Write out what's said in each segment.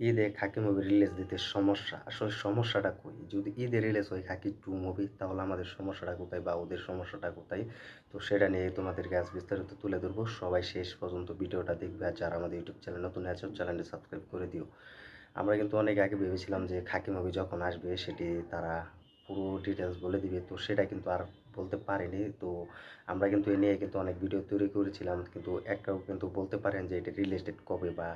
ঈদে খাকি movie release দিতে সমস্যা। আসলে সমস্যাটা কই? যদি ঈদে রিলিজ হয় খাকি 2 মুভি তাহলে আমাদের সমস্যাটা কোথায় বা ওদের সমস্যাটা কোথায়? তো সেটা নিয়ে তোমাদেরকে আজ বিস্তারিত তুলে ধরবো। সবাই শেষ পর্যন্ত ভিডিওটা দেখবে। আর যারা আমাদের ইউটিউব চ্যানেল নতুন আছো চ্যানেলটি সাবস্ক্রাইব করে দিও। আমরা কিন্তু অনেক আগে ভেবেছিলাম যে খাকি মুভি যখন আসবে, সেটি তারা পুরো ডিটেইলস বলে দিবে। তো সেটা কিন্তু আর বলতে পারেনি। তো আমরা কিন্তু এ নিয়ে কিন্তু অনেক ভিডিও তৈরি করেছিলাম। কিন্তু একটাও কিন্তু বলতে পারেন যে এটা রিলিজ ডেট কবে বা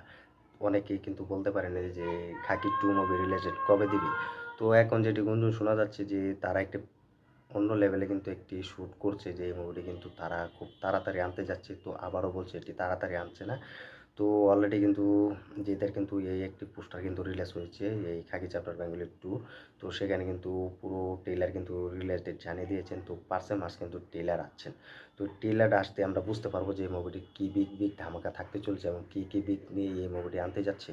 অনেকেই কিন্তু বলতে পারেন যে খাকি টু মুভি রিলেটেড কবে দিবি তো এখন যেটি গুঞ্জন শোনা যাচ্ছে যে তারা একটি অন্য লেভেলে কিন্তু একটি শ্যুট করছে যে এই মুভিটি কিন্তু তারা খুব তাড়াতাড়ি আনতে যাচ্ছে। তো আবারও বলছে এটি তাড়াতাড়ি আনছে না। তো অলরেডি কিন্তু যেদের কিন্তু এই একটি পোস্টার কিন্তু রিলিজ হয়েছে এই খাকি চ্যাপ্টার বেঙ্গলি টু তো সেখানে কিন্তু পুরো ট্রেলার কিন্তু রিলিজ ডেট জানিয়ে দিয়েছেন। তো পার্সে মাস কিন্তু ট্রেলার আসছেন। তো ট্রেলারটা আসতে আমরা বুঝতে পারব যে এই মুভিটি কী বিগ, বিগ ধামাকা থাকতে চলছে এবং কী, কী বিগ নিয়ে এই মুভিটি আনতে যাচ্ছে।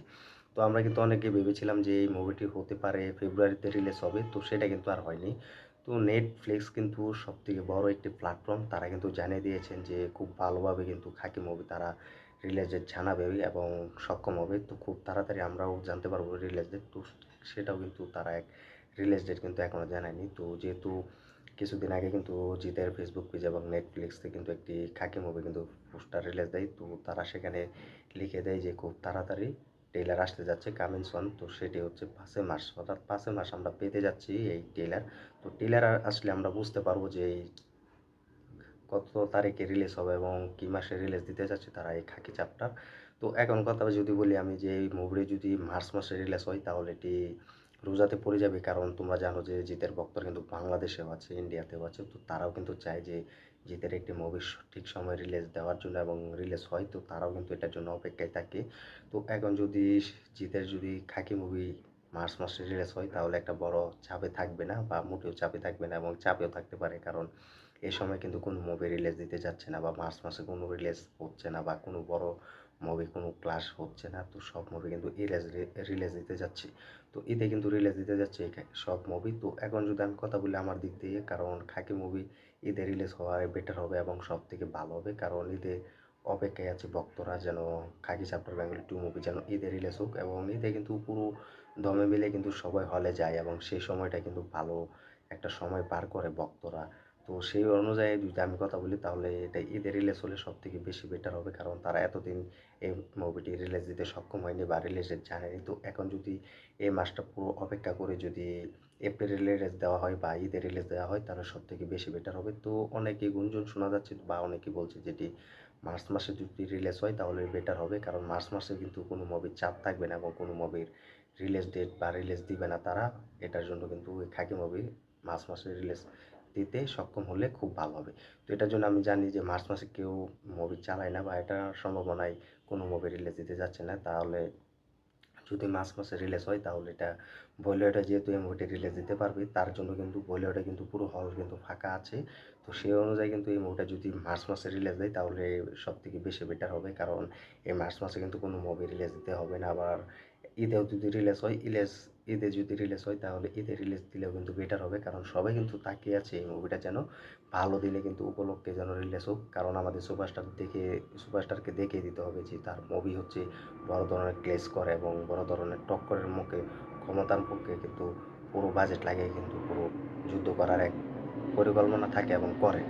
তো আমরা কিন্তু অনেকে ভেবেছিলাম যে এই মুভিটি হতে পারে ফেব্রুয়ারিতে রিলিজ হবে। তো সেটা কিন্তু আর হয়নি। তো নেটফ্লিক্স কিন্তু সবথেকে বড় একটি প্ল্যাটফর্ম। তারা কিন্তু জানিয়ে দিয়েছেন যে খুব ভালোভাবে কিন্তু খাকি মুভি তারা রিলিজ ডেট জানাবে এবং সক্ষম হবে। তো খুব তাড়াতাড়ি আমরাও জানতে পারব রিলিজ ডেট। তো সেটাও কিন্তু তারা এক রিলিজ ডেট কিন্তু এখনও জানায়নি। তো যেহেতু কিছুদিন আগে কিন্তু জিতের ফেসবুক পেজ এবং নেটফ্লিক্সে কিন্তু একটি খাকি মুভি কিন্তু পোস্টার রিলিজ দেয়। তো তারা সেখানে লিখে দেয় যে, খুব তাড়াতাড়ি ট্রেলার আসতে যাচ্ছে কামিং সুন। তো সেটি হচ্ছে ৫ই মার্চ অর্থাৎ ৫ই মার্চ আমরা পেতে যাচ্ছি এই ট্রেলার। তো ট্রেলার আসলে আমরা বুঝতে পারব যে এই কত তারিখে রিলিজ হবে এবং কী মাসে রিলিজ দিতে যাচ্ছে তারা এই খাকি চ্যাপ্টার। তো এখন কথা যদি বলি আমি যে এই মুভিটি যদি মার্চ মাসে রিলিজ হয় তাহলে এটি রোজাতে পড়ে যাবে কারণ তোমরা জানো যে জিতের ভক্তরা কিন্তু বাংলাদেশেও আছে, ইন্ডিয়াতেও আছে। তো তারাও কিন্তু চায় যে জিতের একটি মুভি সঠিক সময়ে রিলিজ দেওয়ার জন্য এবং রিলিজ হয় তো তারাও কিন্তু এটার জন্য অপেক্ষায় থাকে। তো এখন যদি জিতের যদি খাকি মুভি মার্চ মাসে রিলিজ হয় তাহলে একটা বড় চাপে থাকবে না বা মোটেও চাপে থাকবে না এবং চাপেও থাকতে পারে কারণ এ সময় কিন্তু কোনো মুভি রিলিজ দিতে যাচ্ছে না বা মার্চ মাসে কোনো রিলিজ হচ্ছে না বা কোনো বড় মুভি কোনো ক্লাস হচ্ছে না। তো সব মুভি কিন্তু ইরেজ রিলিজ দিতে যাচ্ছে। তো ঈদে কিন্তু রিলিজ দিতে যাচ্ছে সব মুভি। তো এখন যদি আমি কথা বলি আমার দিক দিয়ে, কারণ খাকি মুভি ঈদে রিলিজ হওয়ায় বেটার হবে এবং সব থেকে ভালো হবে। কারণ ঈদে অপেক্ষায় আছে ভক্তরা যেন খাকি চ্যাপ্টার বেঙ্গলি 2 মুভি যেন ঈদে রিলিজ হোক এবং ঈদে কিন্তু পুরো দমে মিলে কিন্তু সবাই হলে যায় এবং সেই সময়টা কিন্তু ভালো একটা সময় পার করে ভক্তরা। তো সেই অনুযায়ী যদি আমি কথা বলি, তাহলে এটা ঈদে রিলিজ হলে সব থেকে বেশি বেটার হবে কারণ তারা এতদিন এই মুভিটি রিলিজ দিতে সক্ষম হয়নি বা রিলিজ ডেট জানায়নি। তো এখন যদি এই মাসটা পুরো অপেক্ষা করে যদি এপ্রিল রিলিজ দেওয়া হয় বা ঈদে রিলিজ দেওয়া হয়, তাহলে সব থেকে বেশি বেটার হবে। তো অনেকেই গুঞ্জন শোনা যাচ্ছে বা অনেকেই বলছে যেটি মার্চ মাসে যদি রিলিজ হয়, তাহলে বেটার হবে কারণ মার্চ মাসে কিন্তু কোনো মুভির চাপ থাকবে না এবং কোনো মুভির রিলিজ ডেট বা রিলিজ দিবে না তারা। এটার জন্য কিন্তু খাকি মুভি মার্চ মাসে রিলিজ দিতে সক্ষম হলে খুব ভালো হবে। তো এটার জন্য আমি জানি যে মার্চ মাসে কেউ মুভি চালায় না বা এটার সম্ভাবনায় কোনো মুভি রিলিজ দিতে যাচ্ছে না। তাহলে যদি মার্চ মাসে রিলিজ হয়, তাহলে এটা বলিউডে যেহেতু এই মুভিটি রিলিজ দিতে পারবে, তার জন্য কিন্তু বলিউডে কিন্তু পুরো হল কিন্তু ফাঁকা আছে। তো সেই অনুযায়ী কিন্তু এই মুভিটা যদি মার্চ মাসে রিলিজ দেয়, তাহলে সবথেকে বেশি বেটার হবে কারণ এই মার্চ মাসে কিন্তু কোনো মুভি রিলিজ দিতে হবে না আবার ঈদেও যদি রিলিজ হয় ইলেস ঈদে যদি রিলিজ হয়, তাহলে ঈদে রিলিজ দিলেও কিন্তু বেটার হবে। কারণ সবাই কিন্তু তাকিয়ে আছে এই মুভিটা যেন ভালো দিনে কিন্তু উপলক্ষে যেন রিলিজ হোক। কারণ আমাদের সুপারস্টার দেখে সুপারস্টারকে দেখিয়ে দিতে হবে যে তার মুভি হচ্ছে বড় ধরনের ক্লেশ করে এবং বড় ধরনের টক্করের মুখে, ক্ষমতার পক্ষে কিন্তু পুরো বাজেট লাগিয়ে কিন্তু পুরো যুদ্ধ করার এক পরিকল্পনা থাকে এবং করে।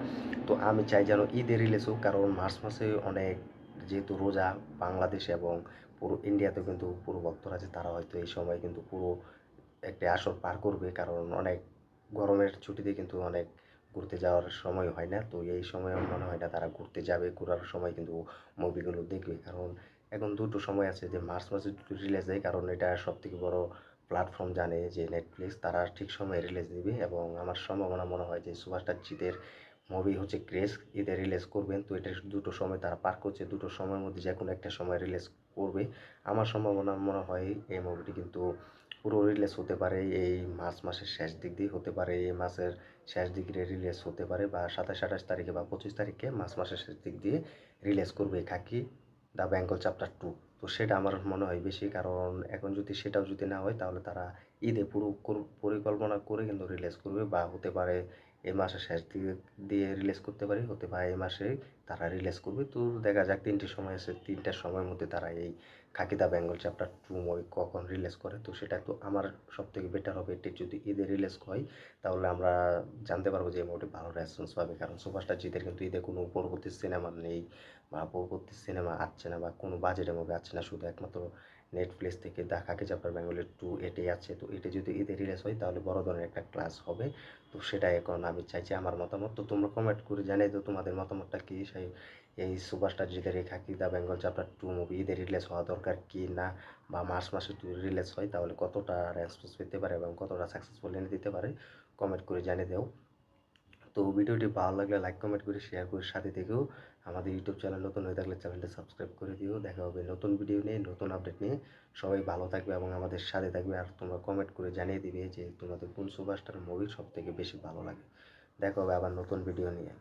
তো আমি চাই যেন ঈদে রিলিজ হোক। কারণ মার্চ মাসে অনেক যেহেতু রোজা বাংলাদেশে এবং পুরো ইন্ডিয়াতেও কিন্তু পুরো ভক্তরা আছে তারা হয়তো এই সময় কিন্তু পুরো একটি আসর পার করবে, কারণ অনেক গরমের ছুটিতে কিন্তু অনেক ঘুরতে যাওয়ার সময় হয় না। তো এই সময় মনে হয় না তারা ঘুরতে যাবে, ঘোরার সময় কিন্তু মুভিগুলো দেখবে। কারণ এখন দুটো সময় আছে যে মার্চ মাসে রিলিজ দেয়, কারণ এটা সবথেকে বড় প্ল্যাটফর্ম জানে যে নেটফ্লিক্স তারা ঠিক সময়ে রিলিজ দিবে। এবং আমার সম্ভাবনা মনে হয় যে সুপারস্টার জিতের মুভি হচ্ছে ক্রেজ ঈদে রিলিজ করবেন তো এটা দুটো সময় তারা পার করছে, দুটো সময়ের মধ্যে যে কোনো একটা সময় রিলিজ করবে। আমার সম্ভাবনা মনে হয় এই মুভিটি কিন্তু পুরো রিলিজ হতে পারে, এই মার্চ মাসের শেষ দিক দিয়ে হতে পারে, এই মাসের শেষ দিকে রিলিজ হতে পারে বা সাতাশ, আঠাশ তারিখে বা পঁচিশ তারিখে মার্চ মাসের শেষ দিক দিয়ে রিলিজ করবে Khakee the Bengal chapter two তো সেটা আমার মনে হয় বেশি, কারণ এখন যদি সেটাও যদি না হয় তাহলে তারা ঈদে পুরো পরিকল্পনা করে কিন্তু রিলিজ করবে বা হতে পারে এই মাসের শেষ দিকে দিয়ে রিলিজ করতে পারি, হতে পারে এই মাসে তারা রিলিজ করবে। তো দেখা যাক, তিনটে সময় আছে, তিনটার সময়ের মধ্যে তারা এই খাকিদা বেঙ্গল চ্যাপ্টার টু মুভি কখন রিলিজ করে। তো সেটা তো আমার সব থেকে বেটার হবে, এটি যদি ঈদে রিলিজ হয়, তাহলে আমরা জানতে পারব যে মুভিটি ভালো রেসপন্স পাবে। কারণ সুপারস্টার জিতের কিন্তু ঈদে কোনো পরবর্তী সিনেমা নেই, বা পরবর্তী সিনেমা আসছে না, বা কোনো বাজেটের মুভি আসছে না, শুধু একমাত্র নেটফ্লিক্স থেকে দা খাকি চ্যাপ্টার বেঙ্গলের টু এটাই আছে। তো এটা যদি ঈদে রিলিজ হয়, তাহলে বড় ধরনের একটা ক্লাস হবে। তো সেটা এখন আমি চাইছি আমার মতামত। তো তোমরা কমেন্ট করে জানিয়ে দাও তোমাদের মতামতটা কি? সেই, এই সুপারস্টার জিতের রেখা কি the Bengal chapter two movie ঈদের রিলিজ হওয়া দরকার কি না? বা মাসে যদি রিলিজ হয়, তাহলে কতটা রেসপন্স পেতে পারে এবং কতটা সাকসেসফুল এনে দিতে পারে? কমেন্ট করে জানিয়ে দাও। তো ভিডিওটি ভালো লাগলে লাইক কমেন্ট করে শেয়ার করে সাথে থেকেও আমাদের ইউটিউব চ্যানেল নতুন হয়ে থাকলে চ্যানেলটা সাবস্ক্রাইব করে দিও। দেখা হবে নতুন ভিডিও নিয়ে, নতুন আপডেট নিয়ে। সবাই ভালো থাকবে এবং আমাদের সাথে থাকবে। আর তোমরা কমেন্ট করে জানিয়ে দিবে যে তোমাদের কোন সুপারস্টার মুভি সবথেকে বেশি ভালো লাগে। দেখা হবে আবার নতুন ভিডিও নিয়ে।